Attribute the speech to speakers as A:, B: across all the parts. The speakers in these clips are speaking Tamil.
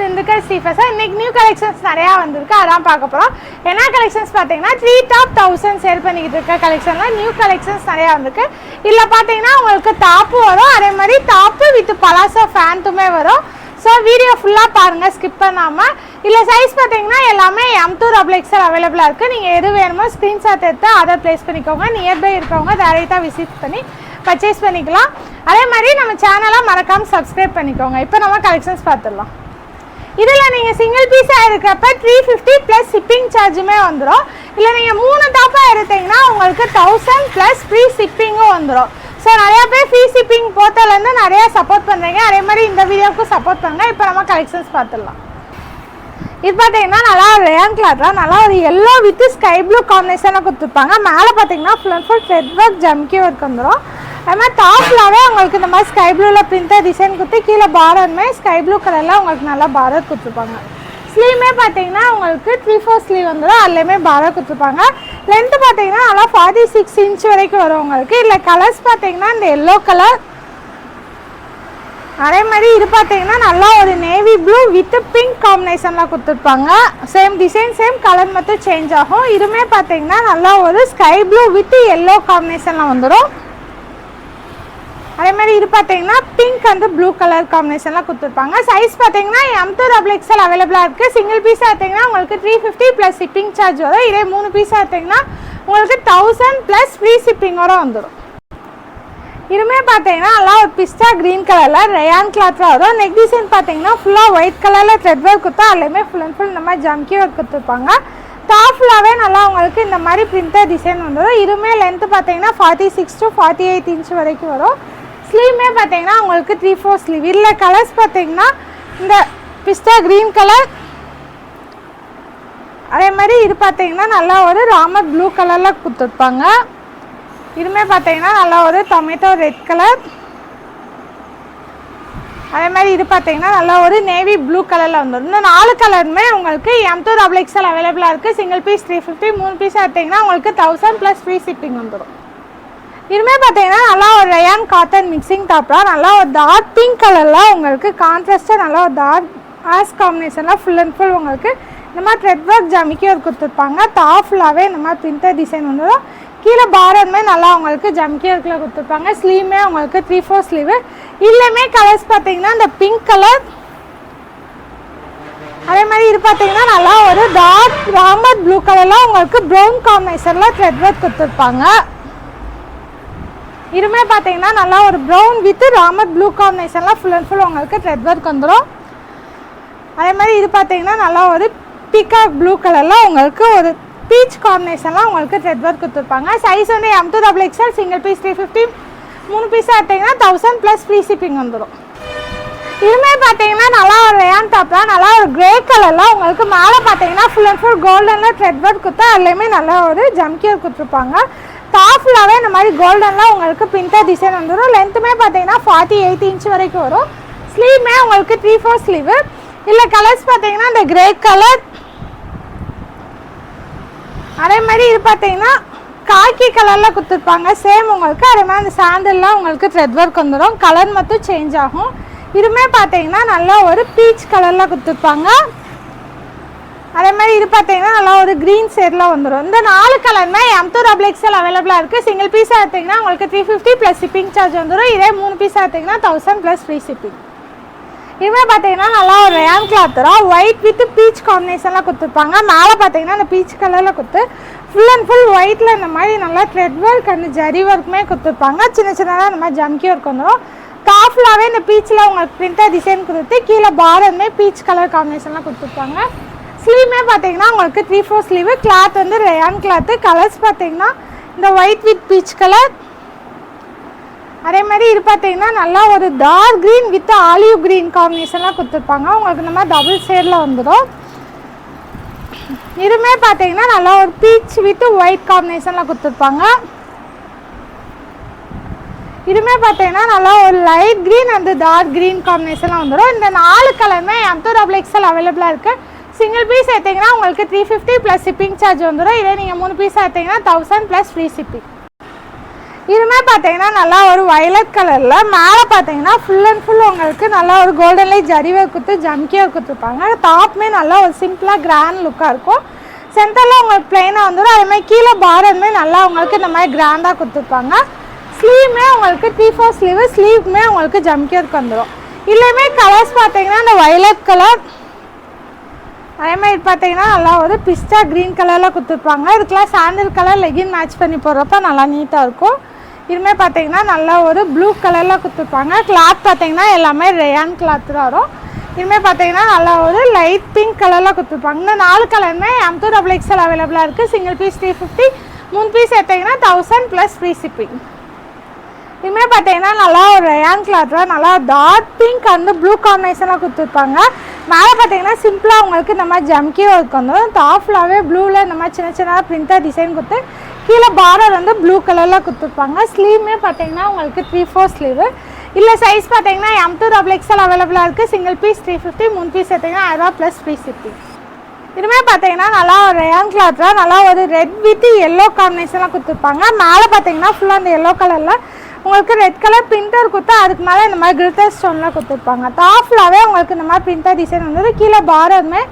A: திண்டுக்கல் ஸ்டீஃபஸாக இன்றைக்கி நியூ கலெக்ஷன்ஸ் நிறையா வந்திருக்கு. அதான் பார்க்க போகிறோம் என்ன கலெக்ஷன்ஸ் பார்த்தீங்கன்னா த்ரீ டாப் தௌசண்ட் சேல் பண்ணிக்கிட்டு இருக்க கலெக்ஷனில் நியூ கலெக்ஷன்ஸ் நிறையா வந்திருக்கு. இல்லை பார்த்தீங்கன்னா உங்களுக்கு டாப்பு வரும். அதே மாதிரி டாப்பு வித் பலாசோ ஃபேண்ட்டுமே வரும். ஸோ வீடியோ ஃபுல்லாக பாருங்கள் ஸ்கிப் பண்ணாமல் இல்லை சைஸ் பார்த்தீங்கன்னா எல்லாமே எம் டூ டபுள் எக்ஸல் அவைலபிளாக இருக்குது நீங்கள் எது வேணுமோ ஸ்க்ரீன்ஷாட் எடுத்து அதை ப்ளேஸ் பண்ணிக்கோங்க. நியர்பை இருக்கவங்க டேரெக்டாக விசிட் பண்ணி பர்ச்சேஸ் பண்ணிக்கலாம். அதே மாதிரி நம்ம சேனலாக மறக்காமல் சப்ஸ்கிரைப் பண்ணிக்கோங்க. இப்போ நம்ம கலெக்ஷன்ஸ் பார்த்துடலாம். இதில் நீங்கள் சிங்கிள் பீஸாக இருக்கிறப்ப த்ரீ ஃபிஃப்டி ப்ளஸ் ஷிப்பிங் சார்ஜுமே வந்துடும் இல்லை நீங்கள் மூணு டாப்பாக எடுத்தீங்கன்னா உங்களுக்கு தௌசண்ட் ப்ளஸ் ஃப்ரீ ஷிப்பிங்கும் வந்துடும் ஸோ நிறையா பேர் ஃப்ரீ ஷிப்பிங் போர்ட்டல்லேருந்து நிறையா சப்போர்ட் பண்ணுறீங்க அதே மாதிரி இந்த வீடியோவுக்கும் சப்போர்ட் பண்ணுங்க. இப்போ நம்ம கலெக்ஷன்ஸ் பார்த்துடலாம். இது பார்த்தீங்கன்னா நல்லா ஒரு ரேன் கிளாத்லாம் நல்லா ஒரு எல்லோ வித் ஸ்கை ப்ளூ காம்பினேஷனில் கொடுத்துருப்பாங்க. மேலே பார்த்தீங்கன்னா full and full thread work jamki work வந்துடும் அது மாதிரி டாப்லாவே உங்களுக்கு இந்த மாதிரி ஸ்கை ப்ளூவில் பிரிண்டாக டிசைன் கொடுத்து கீழே பாரருமே ஸ்கை ப்ளூ கலரில் உங்களுக்கு நல்லா பார்டர் கொடுத்துருப்பாங்க. ஸ்லீவுமே பார்த்தீங்கன்னா உங்களுக்கு த்ரீ ஃபோர் ஸ்லீவ் வந்துடும். அதுலேயுமே பார்டர் கொடுத்துருப்பாங்க. லென்த்து பார்த்தீங்கன்னா நல்லா ஃபார்ட்டி சிக்ஸ் இன்ச் வரைக்கும் வரும் உங்களுக்கு. இல்லை கலர்ஸ் பார்த்தீங்கன்னா இந்த எல்லோ கலர் அதே மாதிரி இது பார்த்தீங்கன்னா நல்லா ஒரு நேவி ப்ளூ வித் பிங்க் காம்பினேஷனில் கொடுத்துருப்பாங்க. சேம் டிசைன் சேம் கலர் மட்டும் சேஞ்ச் ஆகும். இதுவுமே பார்த்தீங்கன்னா நல்லா ஒரு ஸ்கை ப்ளூ வித் எல்லோ காம்பினேஷனில் வந்துடும் அதே மாதிரி இது பார்த்தீங்கன்னா பிங்க் அண்ட் ப்ளூ கலர் காம்பினேஷன்லாம் கொடுத்துருப்பாங்க. சைஸ் பார்த்தீங்கன்னா எம் டூ டபுள் எக்ஸ்எல் அவைலபிளாக இருக்குது சிங்கிள் பீஸாக பார்த்தீங்கன்னா உங்களுக்கு three fifty plus shipping charge வரும். இதே மூணு பீஸாக பார்த்தீங்கன்னா உங்களுக்கு தௌசண்ட் ப்ளஸ் ஃப்ரீ ஷிப்பிங்கோட வந்துடும் இதுவுமே பார்த்தீங்கன்னா நல்லா ஒரு பிஸ்டா க்ரீன் கலரில் ரயான் கிளாத்தில் வரும். நெக் டிசைன் பார்த்தீங்கன்னா ஃபுல்லாக ஒயிட் கலரில் த்ரெட் ஒர்க் கொடுத்தா அதுலேயுமே ஃபுல் அண்ட் ஃபுல் இந்த மாதிரி ஜம்கி ஒர்க் கொடுத்துருப்பாங்க. டாப் ஃபுல்லாகவே நல்லா உங்களுக்கு இந்த மாதிரி பிரிண்டர் டிசைன் வந்துடும் இதுவுமே லென்த்து பார்த்தீங்கன்னா forty six to forty eight inch வரைக்கும் வரும். ஸ்லீவுமே பார்த்தீங்கன்னா உங்களுக்கு த்ரீ ஃபோர் ஸ்லீவ் இல்லை கலர்ஸ் பார்த்தீங்கன்னா இந்த பிஸ்டா க்ரீன் கலர் அதே மாதிரி இது பார்த்தீங்கன்னா நல்லா ஒரு ராமர் ப்ளூ கலரில் கொடுத்துருப்பாங்க இதுவுமே பார்த்தீங்கன்னா நல்லா ஒரு டொமேட்டோ ரெட் கலர் அதே மாதிரி இது பார்த்தீங்கன்னா நல்லா ஒரு நேவி ப்ளூ கலரில் வந்துடும் இந்த நாலு கலருமே உங்களுக்கு எம் டூ டபுள் எக்ஸ்எல் அவைலபிளாக இருக்குது சிங்கிள் பீஸ் த்ரீ ஃபிஃப்டி மூணு பீஸ் எடுத்திங்கன்னா உங்களுக்கு தௌசண்ட் ப்ளஸ் ஃப்ரீ ஷிப்பிங் வந்துடும் இதுவுமே பார்த்தீங்கன்னா நல்லா ஒரு ரயான் காட்டன் மிக்சிங் டாப்லாம் நல்லா ஒரு டார்க் பிங்க் கலரில் உங்களுக்கு கான்ட்ராஸ்ட்டாக நல்லா ஒரு டார்க் ஆஸ் காம்பினேஷனில் ஃபுல் அண்ட் ஃபுல் உங்களுக்கு இந்த மாதிரி த்ரெட் ஒர்க் ஜமிக்கி ஒரு கொடுத்துருப்பாங்க. டாப் ஃபுல்லாகவே இந்த மாதிரி பிரிண்டர் டிசைன் வந்துடும் கீழே பாரமே நல்லா உங்களுக்கு ஜம்கி ஒர்க்கில் கொடுத்துருப்பாங்க. ஸ்லீவுமே உங்களுக்கு த்ரீ ஃபோர் ஸ்லீவு இல்லையுமே கலர்ஸ் பார்த்தீங்கன்னா இந்த பிங்க் கலர் அதே மாதிரி இது பார்த்தீங்கன்னா நல்லா ஒரு டார்க் ராமர் ப்ளூ கலரில் உங்களுக்கு ப்ரௌன் காம்பினேஷனில் த்ரெட் ஒர்க் கொடுத்துருப்பாங்க. இதுவுமே பார்த்தீங்கன்னா நல்லா ஒரு ப்ரௌன் வித் ராமர் ப்ளூ காம்பினேஷன்லாம் ஃபுல் அண்ட் ஃபுல் உங்களுக்கு த்ரெட் ஒர்க் வந்துடும் அதே மாதிரி இது பார்த்தீங்கன்னா நல்லா ஒரு பீகாக் ப்ளூ கலரில் உங்களுக்கு ஒரு பீச் காம்பினேஷன்லாம் உங்களுக்கு த்ரெட் ஒர்க் கொடுத்துருப்பாங்க. சைஸ் வந்து M to double XL single piece three fifty மூணு பீஸ் எடுத்தீங்கன்னா தௌசண்ட் ப்ளஸ் ஃப்ரீ ஷிப்பிங் வந்துடும் இதுவுமே பார்த்தீங்கன்னா நல்லா ஒரு ரேன் டாப்லாம் நல்லா ஒரு கிரே கலரில் உங்களுக்கு மேலே பார்த்தீங்கன்னா ஃபுல் அண்ட் ஃபுல் கோல்டனில் த்ரெட் ஒர்க் கொடுத்தா அதுலேயுமே நல்லா ஒரு ஜம்கியர் கொடுத்துருப்பாங்க. கொடுத்துருப்பாங்க ஃபுல்லாகவே இந்த மாதிரி கோல்டனில் உங்களுக்கு பிரிண்டர் டிசைன் வந்துடும் லென்த்துமே பார்த்தீங்கன்னா ஃபார்ட்டி எயிட் இன்ச் வரைக்கும் வரும். ஸ்லீவ்மே உங்களுக்கு த்ரீ ஃபோர் ஸ்லீவு இல்லை கலர்ஸ் பார்த்தீங்கன்னா இந்த கிரே கலர் அதே மாதிரி இது பார்த்தீங்கன்னா காக்கி கலரில் கொடுத்துருப்பாங்க. சேம் உங்களுக்கு. அதே மாதிரி அந்த சாண்டல்லாம் உங்களுக்கு த்ரெட் ஒர்க் வந்துடும் கலர் மட்டும் சேஞ்ச் ஆகும். இதுவுமே பார்த்தீங்கன்னா நல்லா ஒரு பீச் கலரில் கொடுத்துருப்பாங்க. அதே மாதிரி இது பார்த்தீங்கன்னா நல்லா ஒரு க்ரீன் ஷேட்லாம் வந்துடும் இந்த நாலு கலருமே எம்தூர் அப்ளெக்ஸில் அவைலபிளாக இருக்குது சிங்கிள் பீஸாக எடுத்திங்கன்னா உங்களுக்கு three fifty plus shipping charge வந்துடும் இதே மூணு பீஸாக எடுத்திங்கன்னா தௌசண்ட் ப்ளஸ் ஃப்ரீ ஷிப்பிங் இதுவுமே பார்த்தீங்கன்னா நல்லா ஒரு ரேன் கிளாத் தரும். ஒயிட் வித் பீச் காம்பினேஷன்லாம் கொடுத்துருப்பாங்க மேலே பார்த்தீங்கன்னா அந்த பீச் கலரில் கொடுத்து ஃபுல் அண்ட் ஃபுல் ஒயிட்டில் இந்த மாதிரி நல்லா த்ரெட் ஒர்க் அந்த ஜரி ஒர்க்குமே கொடுத்துருப்பாங்க சின்ன சின்னதாக இந்த மாதிரி ஜம்கி ஒர்க் வந்துடும் டாப்லாகவே இந்த பீச்சில் உங்களுக்கு பிரிண்டாக டிசைன் கொடுத்து கீழே பாரமே பீச் கலர் காம்பினேஷன்லாம் கொடுத்துருப்பாங்க ஸ்லீவுமே பார்த்தீங்கன்னா உங்களுக்கு த்ரீ ஃபோர் ஸ்லீவு கிளாத் வந்து ரேயான் கிளாத்து கலர்ஸ் பார்த்தீங்கன்னா இந்த ஒயிட் வித் பீச் கலர் அதே மாதிரி இது பார்த்தீங்கன்னா நல்லா ஒரு dark green with olive green காம்பினேஷன்லாம் கொடுத்துருப்பாங்க. உங்களுக்கு இந்த மாதிரி டபுள் ஷேடில் வந்துடும். இதுவுமே பார்த்தீங்கன்னா நல்லா ஒரு பீச் வித் ஒயிட் காம்பினேஷனில் கொடுத்துருப்பாங்க. இதுவுமே பார்த்தீங்கன்னா நல்லா ஒரு light green and dark green காம்பினேஷனில் வந்துடும். இந்த நாலு கலருமே எம் டபுள் எக்ஸல் அவைலபிளாக இருக்குது சிங்கிள் பீஸ் எடுத்தீங்கன்னா உங்களுக்கு three fifty plus shipping charge வந்துடும். இதே நீங்கள் மூணு பீஸ் எடுத்தீங்கன்னா தௌசண்ட் ப்ளஸ் ஃப்ரீ ஷிப்பிங் இதுமே பார்த்தீங்கன்னா நல்லா ஒரு வயலட் கலரில் மேலே பார்த்தீங்கன்னா ஃபுல் அண்ட் ஃபுல் உங்களுக்கு நல்லா ஒரு கோல்டன்லேயே ஜரிவை கொடுத்து குத்து ஜம்கியாக கொடுத்துருப்பாங்க டாப்புமே நல்லா ஒரு சிம்பிளாக கிராண்ட் லுக்காக இருக்கும். சென்டரில் உங்களுக்கு பிளெயினாக வந்துடும். அதேமாதிரி கீழே பார்டருமே நல்லா உங்களுக்கு இந்த மாதிரி கிராண்டாக கொடுத்துருப்பாங்க ஸ்லீவுமே உங்களுக்கு த்ரீ ஃபோர் ஸ்லீவு ஸ்லீவுமே உங்களுக்கு ஜம்கியருக்கு வந்துடும். இல்லையுமே கலர்ஸ் பார்த்தீங்கன்னா இந்த வயலட் கலர் அதே மாதிரி பார்த்தீங்கன்னா நல்லா ஒரு பிஸ்டா க்ரீன் கலரில் கொடுத்துருப்பாங்க. இதுக்கெலாம் சாண்டில் கலர் லெகின் மேட்ச் பண்ணி போடுறப்ப நல்லா நீட்டாக இருக்கும். இதுவுமே பார்த்தீங்கன்னா நல்லா ஒரு ப்ளூ கலரில் கொடுத்துருப்பாங்க. கிளாத் பார்த்தீங்கன்னா எல்லாமே ரேயான் கிளாத் தான் வரும். இதுவுமே பார்த்தீங்கன்னா நல்லா ஒரு லைட் பிங்க் கலரில் கொடுத்துருப்பாங்க. இந்த நாலு கலருமே எம் டூ டபுள் எக்ஸ்எல் அவைலபிளாக இருக்குது சிங்கிள் பீஸ் த்ரீ ஃபிஃப்டி மூணு பீஸ் எடுத்தீங்கன்னா தௌசண்ட் ப்ளஸ் ஃப்ரீ ஷிப்பிங் இனிமேல் பார்த்தீங்கன்னா நல்லா ஒரு ரயான் கிளாத்தில் நல்லா டார்க் பிங்க் அந்த ப்ளூ காம்பினேஷனாக கொடுத்துருப்பாங்க. மேலே பார்த்தீங்கன்னா சிம்பிளாக உங்களுக்கு இந்த மாதிரி ஜம்கி ஒர்க் வந்துடும் டாப் ஃபுல்லாகவே ப்ளூவில் இந்த மாதிரி சின்ன சின்ன பிரிண்டாக டிசைன் கொடுத்து கீழே பார்டர் வந்து ப்ளூ கலரில் கொடுத்துருப்பாங்க. ஸ்லீவ்மே பார்த்தீங்கன்னா உங்களுக்கு த்ரீ ஃபோர் ஸ்லீவு இல்லை சைஸ் பார்த்தீங்கன்னா எம் டூ டபுள் எக்ஸ்எல் அவைலபிளாக இருக்குது சிங்கிள் பீஸ் த்ரீ ஃபிஃப்டி மூணு பீஸ் எடுத்திங்கன்னா ஆயிரரூவா ப்ளஸ் ஃப்ரீ ஃபிஃப்டி இதுவுமே பார்த்தீங்கன்னா நல்லா ஒரு ரயான் கிளாத்தில் நல்லா ஒரு ரெட் வித் எல்லோ காம்பினேஷனாக கொடுத்துருப்பாங்க. மேலே பார்த்தீங்கன்னா ஃபுல்லாக அந்த எல்லோ கலரில் உங்களுக்கு ரெட் கலர் பிரிண்டர் கொடுத்தா அதுக்கு மேலே இந்த மாதிரி கிரிட்டர் ஸ்டோன்லாம் கொடுத்துருப்பாங்க. டாப் உங்களுக்கு இந்த மாதிரி பிரிண்டர் டிசைன் வந்தது. கீழே பாரருமே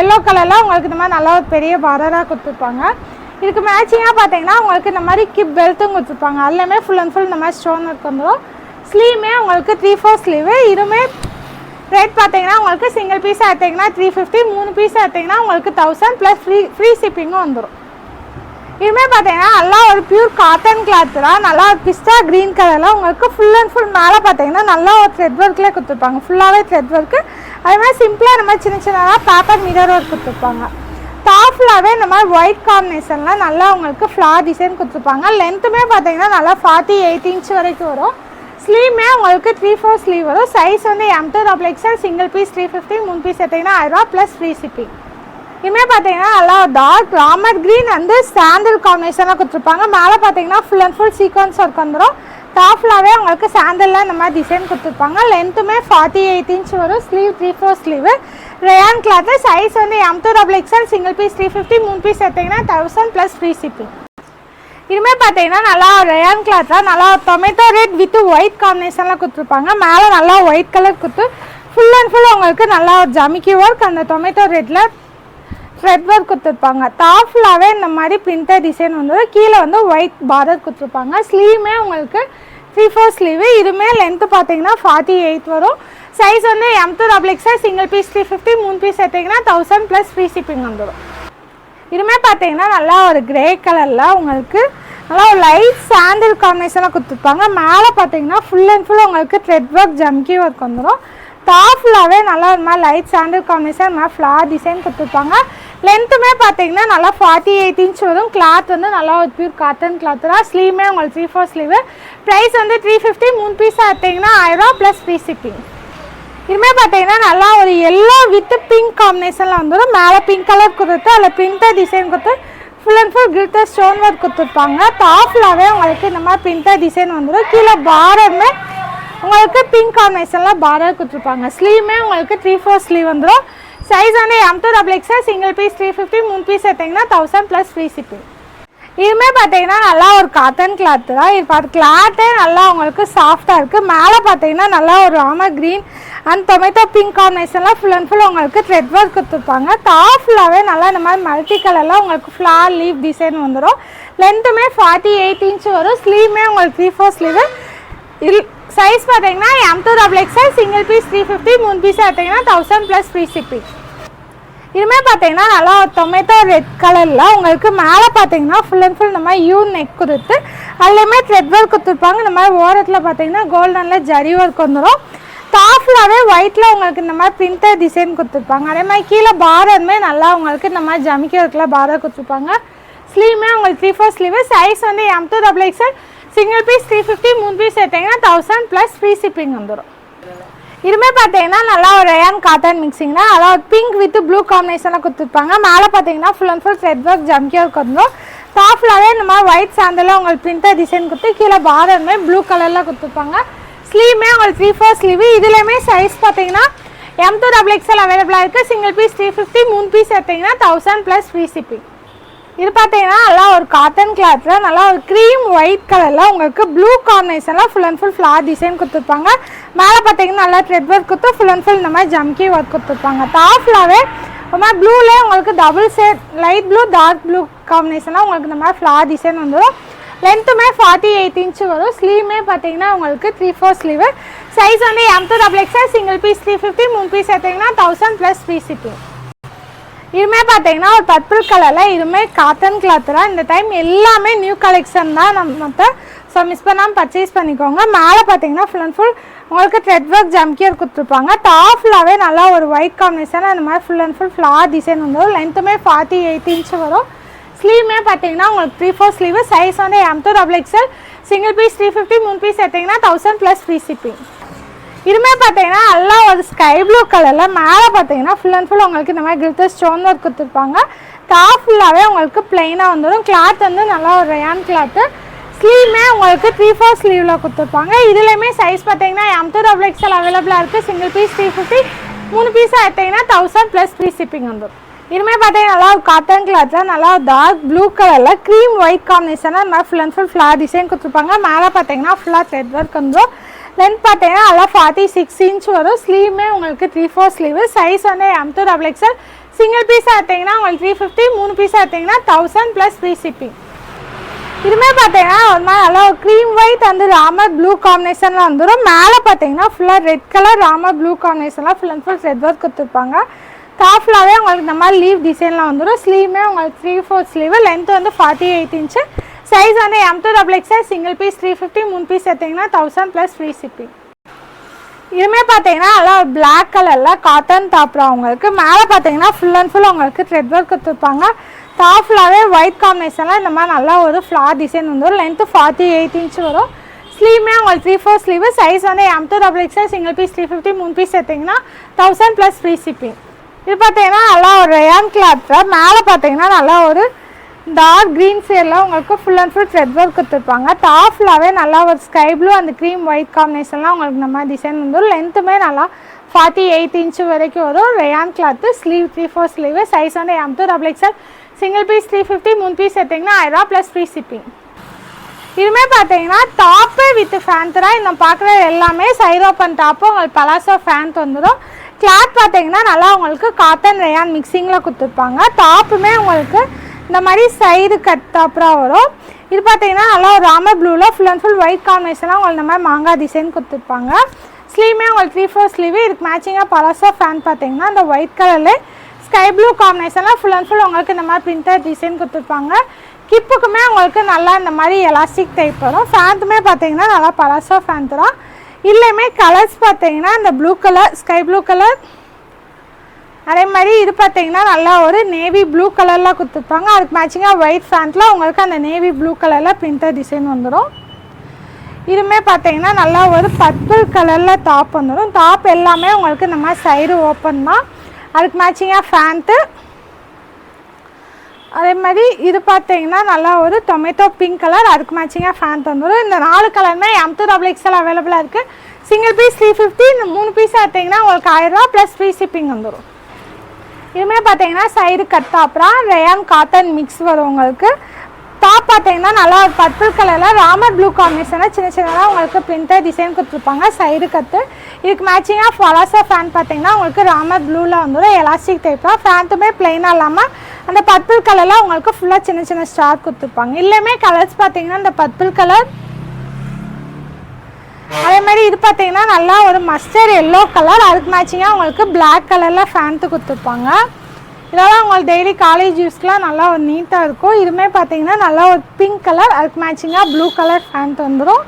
A: எல்லோ கலரில் உங்களுக்கு இந்த மாதிரி நல்லா ஒரு பெரிய பாரராக கொடுத்துருப்பாங்க. இதுக்கு மேட்சிங்காக பார்த்தீங்கன்னா உங்களுக்கு இந்த மாதிரி கிப் பெல்ட்டும் கொடுத்துருப்பாங்க. எல்லாமே ஃபுல் அண்ட் ஃபுல் இந்த மாதிரி ஸ்டோன் ஒர்க் வந்துடும் ஸ்லீவுமே உங்களுக்கு த்ரீ ஃபோர் ஸ்லீவு இதுவுமே ரேட் பார்த்தீங்கன்னா உங்களுக்கு சிங்கிள் பீஸ் எடுத்தீங்கன்னா த்ரீ ஃபிஃப்டி மூணு பீஸ் எடுத்தீங்கன்னா உங்களுக்கு தௌசண்ட் ப்ளஸ் ஃப்ரீ ஃப்ரீ ஷிப்பிங்கும் வந்துடும் இதுவுமே பார்த்தீங்கன்னா நல்லா ஒரு பியூர் காட்டன் கிளாத் தான். நல்லா ஒரு பிஸ்டா க்ரீன் கலரில் உங்களுக்கு ஃபுல் அண்ட் ஃபுல் மேலே பார்த்தீங்கன்னா நல்லா ஒரு த்ரெட் ஒர்க்கில் கொடுத்துருப்பாங்க. ஃபுல்லாகவே த்ரெட் ஒர்க்கு அதே மாதிரி சிம்பிளாக இந்த மாதிரி சின்ன சின்னதாக பேப்பர் மிரர் ஒர்க் கொடுத்துருப்பாங்க. டாப் ஃபுல்லாகவே இந்த மாதிரி ஒயிட் காம்பினேஷனில் நல்லா உங்களுக்கு ஃப்ளார் டிசைன் கொடுத்துருப்பாங்க. லென்த்துமே பார்த்தீங்கன்னா நல்லா ஃபார்ட்டி எயிட் இன்ச் வரைக்கும் வரும். ஸ்லீவ்மே உங்களுக்கு த்ரீ ஃபோர் ஸ்லீவ் வரும். சைஸ் வந்து M to double XL single piece three fifty மூணு பீஸ் எடுத்தீங்கன்னா ஆயிரரூவா ப்ளஸ் ஃப்ரீ சிப்பிங் இனிமேல் பார்த்தீங்கன்னா நல்லா டார்க் ராமர் க்ரீன் வந்து சாண்டில் காம்பினேஷனாக கொடுத்துருப்பாங்க. மேலே பார்த்தீங்கன்னா full and full sequence work வந்துடும் டாப் உங்களுக்கு சாண்டலில் இந்த மாதிரி டிசைன் கொடுத்துருப்பாங்க. லென்த்துமே ஃபார்ட்டி எயிட் இன்ச் வரும். Sleeve three four sleeve rayon cloth size வந்து M to double XL single piece three fifty மூணு பீஸ் எடுத்தீங்கன்னா தௌசண்ட் ப்ளஸ் ஃப்ரீ ஷிப்பிங் இதுவுமே பார்த்தீங்கன்னா நல்லா ரேயான் கிளாத்தில் நல்லா டொமேட்டோ ரெட் வித் ஒயிட் காம்பினேஷனில் கொடுத்துருப்பாங்க. மேலே நல்லா ஒயிட் கலர் கொடுத்து ஃபுல் அண்ட் ஃபுல் உங்களுக்கு நல்லா ஜமிக்கி ஒர்க் அந்த டொமேட்டோ ரெட்டில் த்ரெட் ஒர்க் கொடுத்துருப்பாங்க. டாப் ஃபுல்லாகவே இந்த மாதிரி பிரிண்டர் டிசைன் வந்தது கீழே வந்து ஒயிட் பார்டர் கொடுத்துருப்பாங்க. ஸ்லீவுமே உங்களுக்கு த்ரீ ஃபோர் ஸ்லீவு இதுவுமே லென்த்து பார்த்தீங்கன்னா ஃபார்ட்டி எயிட் வரும். சைஸ் வந்து M to double XL single piece three fifty மூணு பீஸ் எடுத்தீங்கன்னா தௌசண்ட் ப்ளஸ் ஃப்ரீ ஷிப்பிங் வந்துடும் இதுவுமே பார்த்தீங்கன்னா நல்லா ஒரு கிரே கலரில் உங்களுக்கு நல்லா ஒரு லைட் சாண்டில் காம்பினேஷனாக கொடுத்துருப்பாங்க. மேலே பார்த்தீங்கன்னா ஃபுல் அண்ட் ஃபுல் உங்களுக்கு த்ரெட் ஒர்க் ஜம்கி ஒர்க் வந்துடும் டாப் ஃபுல்லாகவே நல்லா ஒரு மாதிரி லைட் சாண்டல் காம்பினேஷன் மாதிரி ஃப்ளார் டிசைன் கொடுத்துருப்பாங்க. லென்த்துமே பார்த்தீங்கன்னா நல்லா ஃபார்ட்டி எயிட் இன்ச் வரும். கிளாத் வந்து நல்லா ஒரு பியூர் காட்டன் கிளாத் தான். ஸ்லீவுமே உங்களுக்கு த்ரீ ஃபோர் ஸ்லீவு ப்ரைஸ் வந்து த்ரீ ஃபிஃப்டி மூணு பீஸாக எடுத்தீங்கன்னா ஆயிரரூவா ப்ளஸ் ஃப்ரீ ஷிப்பிங் இதுவுமே பார்த்தீங்கன்னா நல்லா ஒரு எல்லோ வித் பிங்க் காம்பினேஷனில் வந்துடும் மேலே பிங்க் கலர் கொடுத்து அதில் பிரிண்டர் டிசைன் கொடுத்து full and full glitter stone work கொடுத்துருப்பாங்க. டாப்லாகவே உங்களுக்கு இந்த மாதிரி பிரிண்டர் டிசைன் வந்துடும் கீழே பாரமே உங்களுக்கு பிங்க் காம்பினேஷனில் பார்டர் கொடுத்துருப்பாங்க. ஸ்லீவுமே உங்களுக்கு த்ரீ ஃபோர் ஸ்லீவ் வந்துடும் சைஸ் வந்து M to double XL single piece three fifty மூணு பீஸ் எடுத்தீங்கன்னா தௌசண்ட் ப்ளஸ் ஃப்ரீ ஷிப்பிங் இதுவுமே பார்த்தீங்கன்னா நல்லா ஒரு காட்டன் கிளாத்து தான். இது பார்த்து கிளாத்தே நல்லா உங்களுக்கு சாஃப்டாக இருக்குது மேலே பார்த்தீங்கன்னா நல்லா ஒரு ராமர் க்ரீன் அண்ட் டொமேட்டோ பிங்க் காம்பினேஷன்லாம் ஃபுல் அண்ட் ஃபுல் உங்களுக்கு த்ரெட் ஒர்க் கொடுத்துருப்பாங்க. டாப் ஃபுல்லாகவே நல்லா இந்த மாதிரி மல்டி கலரில் உங்களுக்கு ஃப்ளார் லீவ் டிசைன் வந்துடும் லென்த்துமே ஃபார்ட்டி எயிட் இன்ச் வரும். ஸ்லீவுமே உங்களுக்கு த்ரீ ஃபோர் ஸ்லீவு இல் சைஸ் பார்த்தீங்கன்னா M to double XL single piece three fifty மூணு பீஸ் எடுத்தீங்கன்னா தௌசண்ட் ப்ளஸ் ஃப்ரீ ஷிப்பிங் இதுமே பார்த்தீங்கன்னா நல்லா டொமேட்டோ ரெட் கலரில் உங்களுக்கு மேலே பார்த்தீங்கன்னா ஃபுல் அண்ட் ஃபுல் இந்த மாதிரி யூ நெக் கொடுத்து அதுலேயுமே த்ரெட் ஒர்க் கொடுத்துருப்பாங்க. இந்த மாதிரி ஓரத்தில் பார்த்தீங்கன்னா கோல்டனில் ஜரி ஒர்க் வந்துடும் டாப்லாவே ஒயிட்டில் உங்களுக்கு இந்த மாதிரி பிரிண்டர் டிசைன் கொடுத்துருப்பாங்க. அதே மாதிரி கீழே பாரதுமே நல்லா உங்களுக்கு இந்த மாதிரி ஜமிக்கி ஒர்க்கில் கொடுத்துருப்பாங்க. ஸ்லீவுமே உங்களுக்கு த்ரீ ஃபோர் ஸ்லீவு சைஸ் வந்து M to double XL single piece three fifty மூணு பீஸ் எடுத்தீங்கன்னா தௌசண்ட் ப்ளஸ் ஃப்ரீ ஷிப்பிங் வந்துடும் இதுவுமே பார்த்தீங்கன்னா நல்லா ஒரு ரயான் காட்டன் மிக்சிங் அதாவது பிங்க் வித் ப்ளூ காம்பினேஷனில் கொடுத்துருப்பாங்க. மேலே பார்த்தீங்கன்னா full and full thread work jamki work வந்துடும் டாப்லாவே இந்த மாதிரி ஒயிட் சாண்டில் உங்களுக்கு பிரிண்டர் டிசைன் கொடுத்து கீழே பார்டருமே ப்ளூ கலரில் கொடுத்துருப்பாங்க. ஸ்லீவுமே உங்களுக்கு த்ரீ ஃபோர் ஸ்லீவு இதுலேயுமே சைஸ் பார்த்தீங்கன்னா எம் டூ டபுள் எக்ஸ்எல் அவைலபிளாக இருக்குது சிங்கிள் பீஸ் த்ரீ ஃபிஃப்டி மூணு பீஸ் எடுத்தீங்கன்னா தௌசண்ட் ப்ளஸ் ஃப்ரீ ஷிப்பிங் இது பார்த்தீங்கன்னா நல்லா ஒரு காட்டன் கிளாத்தில் நல்லா ஒரு க்ரீம் ஒயிட் கலரில் உங்களுக்கு ப்ளூ காம்பினேஷனில் full and full floral design கொடுத்துருப்பாங்க. மேலே பார்த்தீங்கன்னா நல்லா த்ரெட் ஒர்க் கொடுத்து ஃபுல் அண்ட் ஃபுல் இந்த மாதிரி ஜம்கி ஒர்க் கொடுத்துருப்பாங்க. டாப்லாவே ஒரு மாதிரி ப்ளூலே உங்களுக்கு double shade light blue dark blue காம்பினேஷனாக உங்களுக்கு இந்த மாதிரி ஃப்ளார் டிசைன் வந்துடும் லென்த்துமே ஃபார்ட்டி எயிட் இன்ச்சு வரும். ஸ்லீவுமே பார்த்தீங்கன்னா உங்களுக்கு த்ரீ ஃபோர் ஸ்லீவு சைஸ் வந்து M to double XL single piece three fifty மூணு பீஸ் எடுத்தீங்கன்னா தௌசண்ட் ப்ளஸ் ஃப்ரீ சிட்டி இதுவுமே பார்த்தீங்கன்னா ஒரு பர்பிள் கலரில் இதுவுமே காட்டன் கிளாத் தான். இந்த டைம் எல்லாமே நியூ கலெக்ஷன் தான். நம்ம மற்ற ஸோ மிஸ் பண்ணாமல் பர்ச்சேஸ் பண்ணிக்கோங்க. மேலே பார்த்தீங்கன்னா ஃபுல் அண்ட் ஃபுல் உங்களுக்கு த்ரெட் ஒர்க் ஜம்கியர் கொடுத்துருப்பாங்க. டாப்லாவே நல்லா ஒரு ஒயிட் காம்பினேஷன் அந்த மாதிரி full and full floral design வந்துடும் லென்த்துமே ஃபார்ட்டி எயிட் இன்ச் வரும். ஸ்லீவ்மே பார்த்தீங்கன்னா உங்களுக்கு த்ரீ ஃபோர் ஸ்லீவ் சைஸ் வந்து M to double XL single piece three fifty மூணு பீஸ் எடுத்தீங்கன்னா தௌசண்ட் ப்ளஸ் ஃப்ரீ சிப்பிங் இதுமே பார்த்தீங்கன்னா நல்லா ஒரு ஸ்கை ப்ளூ கலரில் மேலே பார்த்தீங்கன்னா ஃபுல் அண்ட் ஃபுல் உங்களுக்கு இந்த மாதிரி கில்டர் ஸ்டோன் ஒர்க் கொடுத்துருப்பாங்க. டாப் ஃபுல்லாகவே உங்களுக்கு பிளெயினாக வந்துடும் கிளாத் வந்து நல்லா ஒரு ரயான் கிளாத்து ஸ்லீவ்மே உங்களுக்கு த்ரீ ஃபோர் ஸ்லீவில் கொடுத்துருப்பாங்க. இதுலேயுமே சைஸ் பார்த்தீங்கன்னா எம் டூ டபுள் எக்ஸ்எல் அவைலபிளாக இருக்குது சிங்கிள் பீஸ் த்ரீ ஃபிஃப்டி மூணு பீஸாக எடுத்தீங்கன்னா தௌசண்ட் ப்ளஸ் ஃப்ரீ ஷிப்பிங் வந்துடும் இதுமே பார்த்தீங்கன்னா நல்லா ஒரு காட்டன் கிளாத்தில் நல்லா டார்க் ப்ளூ கலரில் க்ரீம் ஒயிட் காம்பினேஷனாக நல்லா full and full floral design கொடுத்துருப்பாங்க. மேலே பார்த்தீங்கன்னா ஃபுல்லாக த்ரெட் ஒர்க் வந்துடும் லென்த் பார்த்தீங்கன்னா நல்லா ஃபார்ட்டி சிக்ஸ் இன்ச் வரும். ஸ்லீவுமே உங்களுக்கு த்ரீ ஃபோர் ஸ்லீவு சைஸ் வந்து M to double XL single பீஸாக எடுத்தீங்கன்னா உங்களுக்கு த்ரீ ஃபிஃப்டி மூணு பீஸாக எடுத்தீங்கன்னா தௌசண்ட் ப்ளஸ் ஃப்ரீ ஷிப்பிங் இதுமே பார்த்தீங்கன்னா ஒரு மாதிரி நல்லா க்ரீம் ஒயிட் வந்து ராமர் ப்ளூ காம்பினேஷனில் வந்துடும் மேலே பார்த்தீங்கன்னா ஃபுல்லாக ரெட் கலர் ராமர் ப்ளூ காம்பினேஷனில் full and full red work கொடுத்துருப்பாங்க. டாப்லாவே உங்களுக்கு இந்த மாதிரி லீவ் டிசைனில் வந்துடும் ஸ்லீவுமே உங்களுக்கு த்ரீ ஃபோர் ஸ்லீவு லென்த் வந்து ஃபார்ட்டி எயிட் இன்ச்சு சைஸ் வந்து M to double XL single piece three fifty மூணு பீஸ் எடுத்தீங்கன்னா தௌசண்ட் ப்ளஸ் ஃப்ரீ ஷிப்பிங் இதுவுமே பார்த்தீங்கன்னா நல்லா பிளாக் கலரில் காட்டன் டாப்ரா உங்களுக்கு. மேலே பார்த்தீங்கன்னா ஃபுல் அண்ட் ஃபுல் உங்களுக்கு த்ரெட் ஒர்க் கொடுத்துருப்பாங்க. டாப்லாவே ஒயிட் காம்பினேஷனில் இந்த மாதிரி நல்லா ஒரு ஃப்ளார் டிசைன் வந்துடும் லென்த்து ஃபார்ட்டி எயிட் இன்ச் வரும். ஸ்லீவ்மே உங்களுக்கு த்ரீ ஃபோர் ஸ்லீவு சைஸ் வந்து M to double XL single piece three fifty மூணு பீஸ் எடுத்தீங்கன்னா தௌசண்ட் ப்ளஸ் ஃப்ரீ ஷிப்பிங் இது பார்த்தீங்கன்னா நல்லா ஒரு ரயான் கிளாத்தில் மேலே பார்த்தீங்கன்னா நல்லா ஒரு டார்க் க்ரீன் ஷேடில் உங்களுக்கு full and full thread work கொடுத்துருப்பாங்க. டாப்லாவே நல்லா ஒரு ஸ்கை ப்ளூ அந்த க்ரீம் ஒயிட் காம்பினேஷன்லாம் உங்களுக்கு நம்ம டிசைன் வந்துடும் லென்த்துமே நல்லா ஃபார்ட்டி எயிட் இன்ச்சு வரைக்கும் வரும். Rayon cloth sleeve three four sleeve size வந்து M to double XL single piece three fifty மூணு பீஸ் எடுத்திங்கன்னா ஆயிரம் ப்ளஸ் ஃப்ரீ ஷிப்பிங் இதுவுமே பார்த்தீங்கன்னா டாப்பு வித் ஃபேண்ட் தான் இந்த பார்க்குற எல்லாமே சைட் ஓப்பன் டாப்பு உங்களுக்கு பலாசோ ஃபேன் வந்துடும் கிளாத் பார்த்தீங்கன்னா நல்லா உங்களுக்கு காட்டன் ரயான் மிக்சிங்கில் கொடுத்துருப்பாங்க. டாப்புமே உங்களுக்கு இந்த மாதிரி சைடு கட் டாப்பராக வரும். இது பார்த்தீங்கன்னா நல்லா ஒரு ராமர் ப்ளூவில் ஃபுல் அண்ட் ஃபுல் ஒயிட் காம்பினேஷனாக உங்களுக்கு இந்த மாதிரி மாங்காய் டிசைன் கொடுத்துருப்பாங்க. ஸ்லீவ்மே உங்களுக்கு த்ரீ ஃபோர் ஸ்லீவ் இதுக்கு மேட்சிங்காக பலசா ஃபேன் பார்த்தீங்கன்னா அந்த ஒயிட் கலரில் ஸ்கை ப்ளூ காம்பினேஷனில் ஃபுல் அண்ட் ஃபுல் உங்களுக்கு இந்த மாதிரி பிரிண்டட் டிசைன் கொடுத்துருப்பாங்க. கிப்புக்குமே உங்களுக்கு நல்லா இந்த மாதிரி எலாஸ்டிக் டைப் வரும். ஃபேண்ட்டுமே பார்த்தீங்கன்னா நல்லா பலசா ஃபேண்ட் தான் இல்லையுமே கலர்ஸ் பார்த்தீங்கன்னா இந்த blue colour sky blue colour அதே மாதிரி இது பார்த்தீங்கன்னா நல்லா ஒரு நேவி ப்ளூ கலரில் கொடுத்துருப்பாங்க. அதுக்கு மேட்சிங்காக ஒயிட் ஃபேண்ட்டில் உங்களுக்கு அந்த நேவி ப்ளூ கலரில் பிரிண்டர் டிசைன் வந்துடும் இதுவுமே பார்த்தீங்கன்னா நல்லா ஒரு பர்பிள் கலரில் டாப் வந்துடும் டாப் எல்லாமே உங்களுக்கு இந்த மாதிரி சைடு ஓப்பன் தான். அதுக்கு மேட்சிங்காக ஃபேண்ட்டு அதே மாதிரி இது பார்த்தீங்கன்னா நல்லா ஒரு டொமேட்டோ பிங்க் கலர் அதுக்கு மேட்சிங்காக ஃபேண்ட் வந்துடும் இந்த நாலு கலருமே எம் டபுள் எக்ஸ்எல் அவைலபிளாக இருக்குது சிங்கிள் பீஸ் த்ரீ ஃபிஃப்டி இந்த மூணு பீஸ் எடுத்திங்கன்னா உங்களுக்கு ஆயிரரூவா ப்ளஸ் ஃப்ரீ ஷிப்பிங் வந்துடும் இதுவுமே பார்த்தீங்கன்னா சைடு கட் அப்புறம் ரேயான் காட்டன் மிக்ஸ் வரும் உங்களுக்கு. டாப் பார்த்தீங்கன்னா நல்லா ஒரு பர்பிள் கலரில் ராமர் ப்ளூ காம்பினேஷனில் சின்ன சின்னதாக உங்களுக்கு பிரிண்டர் டிசைன் கொடுத்துருப்பாங்க. சைடு கற்று இதுக்கு மேட்சிங்காக ஃபலாசா ஃபேன் பார்த்தீங்கன்னா உங்களுக்கு ராமர் ப்ளூவில் வந்துடும் எலாஸ்டிக் டைப் தான் ஃபேண்ட்டுமே பிளெயினாக இல்லாமல் அந்த பர்பிள் கலரில் உங்களுக்கு ஃபுல்லாக சின்ன சின்ன ஸ்டார் கொடுத்துருப்பாங்க. இல்லையுமே கலர்ஸ் பார்த்தீங்கன்னா இந்த பர்பிள் கலர் அதே மாதிரி இது பார்த்தீங்கன்னா நல்லா ஒரு மஸ்டர் எல்லோ கலர் அதுக்கு மேட்சிங்காக உங்களுக்கு பிளாக் கலரில் ஃபேண்ட்டு கொடுத்துருப்பாங்க. இதெல்லாம் உங்களுக்கு டெய்லி காலேஜ் யூஸ்க்கெலாம் நல்லா ஒரு நீட்டாக இருக்கும். இதுவுமே பார்த்தீங்கன்னா நல்லா ஒரு பிங்க் கலர் அதுக்கு மேட்சிங்காக ப்ளூ கலர் ஃபேண்ட் வந்துடும்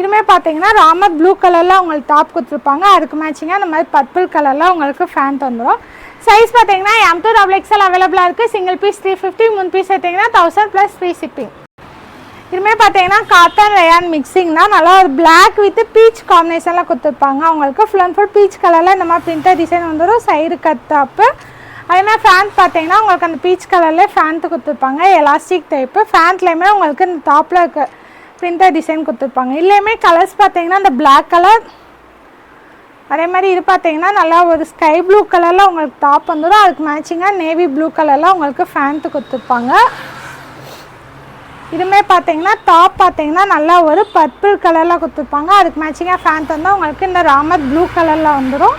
A: இதுவுமே பார்த்தீங்கன்னா ராமர் ப்ளூ கலரில் உங்களுக்கு டாப் கொடுத்துருப்பாங்க. அதுக்கு மேட்சிங்காக அந்த மாதிரி பர்பிள் கலரில் உங்களுக்கு ஃபேண்ட் வந்துடும் சைஸ் பார்த்தீங்கன்னா எம் டூ டபுள் எக்ஸ்எல் அவைலபிளாக இருக்குது சிங்கிள் பீஸ் த்ரீ ஃபிஃப்டி மூணு பீஸ் எடுத்திங்கன்னா தௌசண்ட் ப்ளஸ் ஃப்ரீ ஷிப்பிங் இதுமே பார்த்தீங்கன்னா காட்டன் ரயான் மிக்சிங்னா நல்லா ஒரு பிளாக் வித் பீச் காம்பினேஷனில் கொடுத்துருப்பாங்க. அவங்களுக்கு ஃபுல் அண்ட் ஃபுல் பீச் கலரில் இந்த மாதிரி பிரிண்டர் டிசைன் வந்துடும் சைடு கட் டாப்பு அதே மாதிரி ஃபேண்ட் பார்த்தீங்கன்னா உங்களுக்கு அந்த பீச் கலர்லேயே ஃபேண்ட்டு கொடுத்துருப்பாங்க. எலாஸ்டிக் டைப்பு ஃபேண்ட்லேயுமே உங்களுக்கு இந்த டாப்பில் இருக்க பிரிண்டர் டிசைன் கொடுத்துருப்பாங்க. இல்லையுமே கலர்ஸ் பார்த்தீங்கன்னா அந்த பிளாக் கலர் அதே மாதிரி இது பார்த்தீங்கன்னா நல்லா ஒரு ஸ்கை ப்ளூ கலரில் உங்களுக்கு டாப் வந்துடும் அதுக்கு மேட்சிங்காக நேவி ப்ளூ கலரில் உங்களுக்கு ஃபேண்ட்டு கொடுத்துருப்பாங்க. இதுவுமே பார்த்தீங்கன்னா டாப் பார்த்தீங்கன்னா நல்லா ஒரு பர்பிள் கலரில் கொடுத்துருப்பாங்க அதுக்கு மேட்சிங்காக ஃபேன் தந்தால் உங்களுக்கு இந்த ராமர் ப்ளூ கலரில் வந்துடும்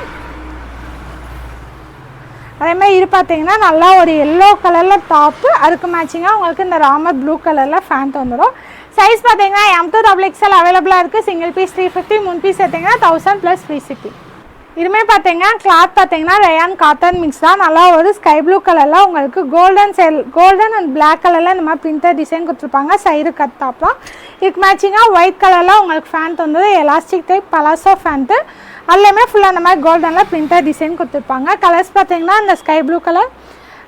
A: அதேமாதிரி இது பார்த்தீங்கன்னா நல்லா ஒரு எல்லோ கலரில் டாப்பு அதுக்கு மேட்சிங்காக உங்களுக்கு இந்த ராமர் ப்ளூ கலரில் ஃபேன் தந்துடும் சைஸ் பார்த்தீங்கன்னா எம் டூ டபுள் எக்ஸ்எல் அவைலபிளாக இருக்குது சிங்கிள் பீஸ் த்ரீ ஃபிஃப்டி மூணு பீஸ் எடுத்தீங்கன்னா தௌசண்ட் ப்ளஸ் ஃப்ரீ சிப்பி இதுமே பார்த்தீங்கன்னா கிளாத் பார்த்தீங்கன்னா ரயான் காட்டன் மிக்ஸ் தான். நல்லா ஒரு ஸ்கை ப்ளூ கலரில் உங்களுக்கு கோல்டன் செல் கோல்டன் அண்ட் பிளாக் கலரில் இந்த மாதிரி பிரிண்டர் டிசைன் கொடுத்துருப்பாங்க. சைடு கட் டாப்லாம் இதுக்கு மேட்சிங்காக ஒயிட் கலரில் உங்களுக்கு ஃபேண்ட் வந்தது எலாஸ்டிக் டைப் பலாசோ ஃபேண்ட்டு அதுலேயுமே ஃபுல்லாக அந்த மாதிரி கோல்டனில் பிரிண்டர் டிசைன் கொடுத்துருப்பாங்க. கலர்ஸ் பார்த்தீங்கன்னா இந்த ஸ்கை ப்ளூ கலர்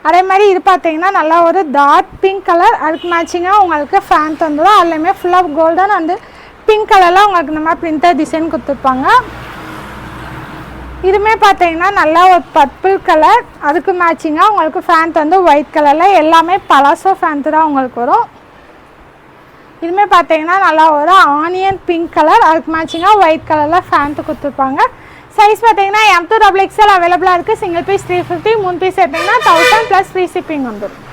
A: அதே மாதிரி இது பார்த்தீங்கன்னா நல்லா ஒரு டார்க் பிங்க் கலர் அதுக்கு மேட்சிங்காக உங்களுக்கு ஃபேண்ட் வந்துடும் அதுலேயுமே ஃபுல்லாக கோல்டன் அண்டு பிங்க் கலரில் உங்களுக்கு இந்த மாதிரி பிரிண்டர் டிசைன் கொடுத்துருப்பாங்க. இதுமே பார்த்தீங்கன்னா நல்லா ஒரு பர்பிள் கலர் அதுக்கு மேட்சிங்காக உங்களுக்கு ஃபேண்ட் வந்து ஒயிட் கலரில் எல்லாமே பலாசோ ஃபேண்ட்டு தான் உங்களுக்கு வரும். இதுவுமே பார்த்தீங்கன்னா நல்லா ஒரு ஆனியன் பிங்க் கலர் அதுக்கு மேட்சிங்காக ஒயிட் கலரில் ஃபேண்ட்டு கொடுத்துருப்பாங்க. சைஸ் பார்த்தீங்கன்னா எம் டூ டபுள் எக்ஸ்எல் அவைலபிளாக இருக்குது சிங்கிள் பீஸ் த்ரீ ஃபிஃப்டி மூணு பீஸ் எடுத்திங்கன்னா தௌசண்ட் ப்ளஸ் ஃப்ரீ ஷிப்பிங் வந்துடும்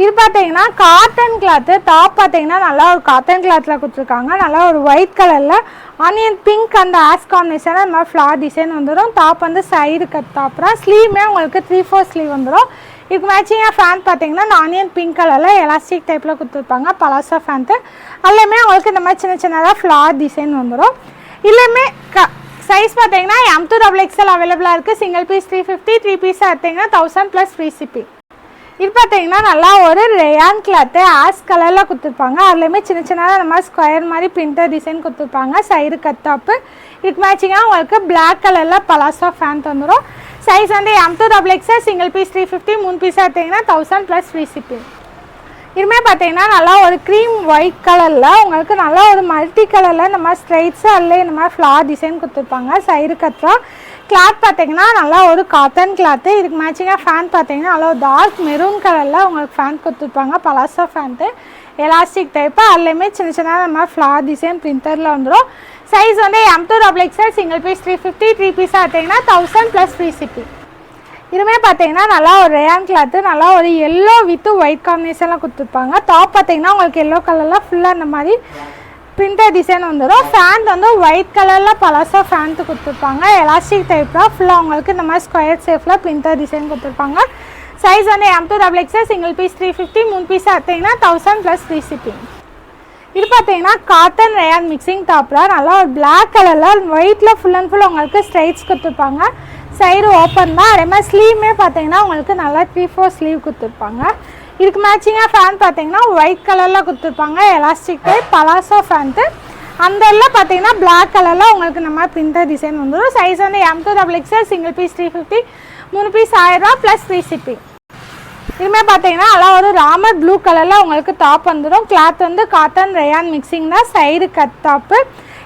A: இது பார்த்தீங்கன்னா காட்டன் கிளாத்து டாப் பார்த்தீங்கன்னா நல்லா ஒரு காட்டன் கிளாத்தில் கொடுத்துருக்காங்க. நல்லா ஒரு ஒயிட் கலரில் ஆனியன் பிங்க் அந்த ஆஸ் காம்பினேஷன் அந்த மாதிரி ஃப்ளார் டிசைன் வந்துடும் டாப் வந்து சைடு கட் டாப் ஸ்லீவுமே உங்களுக்கு த்ரீ ஃபோர் ஸ்லீவ் வந்துடும் இதுக்கு மேட்சிங்காக ஃபேன் பார்த்தீங்கன்னா இந்த ஆனியன் பிங்க் கலரில் எலாஸ்டிக் டைப்பில் கொடுத்துருப்பாங்க. பலாசா ஃபேன்ட்டு அதுலேயுமே உங்களுக்கு இந்த மாதிரி சின்ன சின்னதாக ஃப்ளார் டிசைன் வந்துடும் இல்லையுமே க சைஸ் பார்த்தீங்கன்னா எம் டூ டபுள் எக்ஸ்எல் அவைலபிளாக இருக்குது single piece three fifty three piece எடுத்தீங்கன்னா தௌசண்ட் ப்ளஸ் ஃப்ரீ ஷிப்பிங் இது பார்த்தீங்கன்னா நல்லா ஒரு ரேயான் கிளாத்து ஆஸ் கலரில் கொடுத்துருப்பாங்க. அதுலேயுமே சின்ன சின்னதாக இந்த மாதிரி ஸ்கொயர் மாதிரி பிரிண்டர் டிசைன் கொடுத்துருப்பாங்க. Side cut top. இதுக்கு மேட்சிங்காக உங்களுக்கு பிளாக் கலரில் பலாசா ஃபேன் தந்துடும் சைஸ் வந்து M to double XL single piece three fifty மூணு பீஸ் எடுத்தீங்கன்னா தௌசண்ட் ப்ளஸ் ஃப்ரீ ஷிப்பிங் இதுமே பார்த்தீங்கன்னா நல்லா ஒரு க்ரீம் ஒயிட் கலரில் உங்களுக்கு நல்லா ஒரு மல்டி கலரில் இந்த மாதிரி ஸ்ட்ரைட்ஸாக அதில் இந்த மாதிரி ஃப்ளார் டிசைன் கொடுத்துருப்பாங்க. சைடு கட்டுறா கிளாத் பார்த்தீங்கன்னா நல்லா ஒரு காட்டன் கிளாத்து இதுக்கு மேட்சிங்காக ஃபேன் பார்த்தீங்கன்னா நல்லா ஒரு டார்க் மெரூன் கலரில் உங்களுக்கு ஃபேன் கொடுத்துருப்பாங்க. பலாசா ஃபேன்ட்டு எலாஸ்டிக் டைப்பு அதுலேயுமே சின்ன சின்ன நம்ம ஃப்ளார் டிசைன் பிரிண்டரில் வந்துடும் சைஸ் வந்து M to double XL single piece three fifty three பீஸாக பார்த்தீங்கன்னா தௌசண்ட் ப்ளஸ் ஃப்ரீ ஷிப்பிங் இதுவுமே பார்த்தீங்கன்னா நல்லா ஒரு ரேயான் கிளாத்து நல்லா ஒரு எல்லோ வித்து ஒயிட் காம்பினேஷனில் கொடுத்துருப்பாங்க. டாப் பார்த்தீங்கன்னா உங்களுக்கு எல்லோ கலரில் ஃபுல்லாக இந்த மாதிரி பிரிண்டர் டிசைன் வந்துடும் ஃபேண்ட் வந்து ஒயிட் கலரில் பழசாக ஃபேண்ட் கொடுத்துருப்பாங்க. எலாஸ்டிக் டைப்பில் ஃபுல்லாக உங்களுக்கு இந்த மாதிரி ஸ்கொயர் ஷேஃபில் பிரிண்டர் டிசைன் கொடுத்துருப்பாங்க. சைஸ் வந்து M to double XL single piece three fifty மூணு பீஸ் எடுத்தீங்கன்னா தௌசண்ட் ப்ளஸ் த்ரீ ஷிப்பிங் இது பார்த்தீங்கன்னா காட்டன் ரேயான் மிக்சிங் டாப்பில் நல்லா ஒரு பிளாக் கலரில் ஒயிட்டில் ஃபுல் அண்ட் ஃபுல் உங்களுக்கு ஸ்ட்ரைட்ஸ் கொடுத்துருப்பாங்க. சைடு ஓப்பன் தான். அதே மாதிரி ஸ்லீவுமே பார்த்தீங்கன்னா உங்களுக்கு நல்லா த்ரீ ஃபோர் ஸ்லீவ் கொடுத்துருப்பாங்க. இதுக்கு மேட்சிங்காக ஃபேன் பார்த்தீங்கன்னா ஒயிட் கலரில் கொடுத்துருப்பாங்க எலாஸ்டிக் டைப் பலாசோ ஃபேண்ட்டு அந்த எல்லாம் பார்த்தீங்கன்னா பிளாக் கலரில் உங்களுக்கு நம்ம பிரிண்டர் டிசைன் வந்துடும் சைஸ் வந்து M to double XL single piece three fifty மூணு பீஸ் ஆயிரரூவா ப்ளஸ் ஃப்ரீ ஷிப்பிங் இதுமே பார்த்தீங்கன்னா நல்லா ஒரு ராமர் ப்ளூ கலரில் உங்களுக்கு டாப் வந்துடும் கிளாத் வந்து காட்டன் ரயான் மிக்சிங் தான் சைடு கட் டாப்பு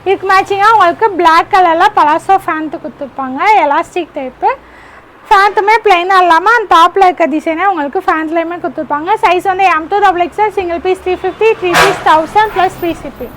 A: இதுக்கு மேட்சிங்காக உங்களுக்கு பிளாக் கலரில் பலாசோ ஃபேண்ட்டு கொடுத்துருப்பாங்க எலாஸ்டிக் டைப்பு ஃபேண்ட்டுமே பிளைனாக இல்லாமல் அந்த டாப்பில் இருக்க டிசைனே உங்களுக்கு ஃபேண்ட்லேயுமே கொடுத்துருப்பாங்க. சைஸ் வந்து M to double XL single piece three fifty three piece thousand plus free shipping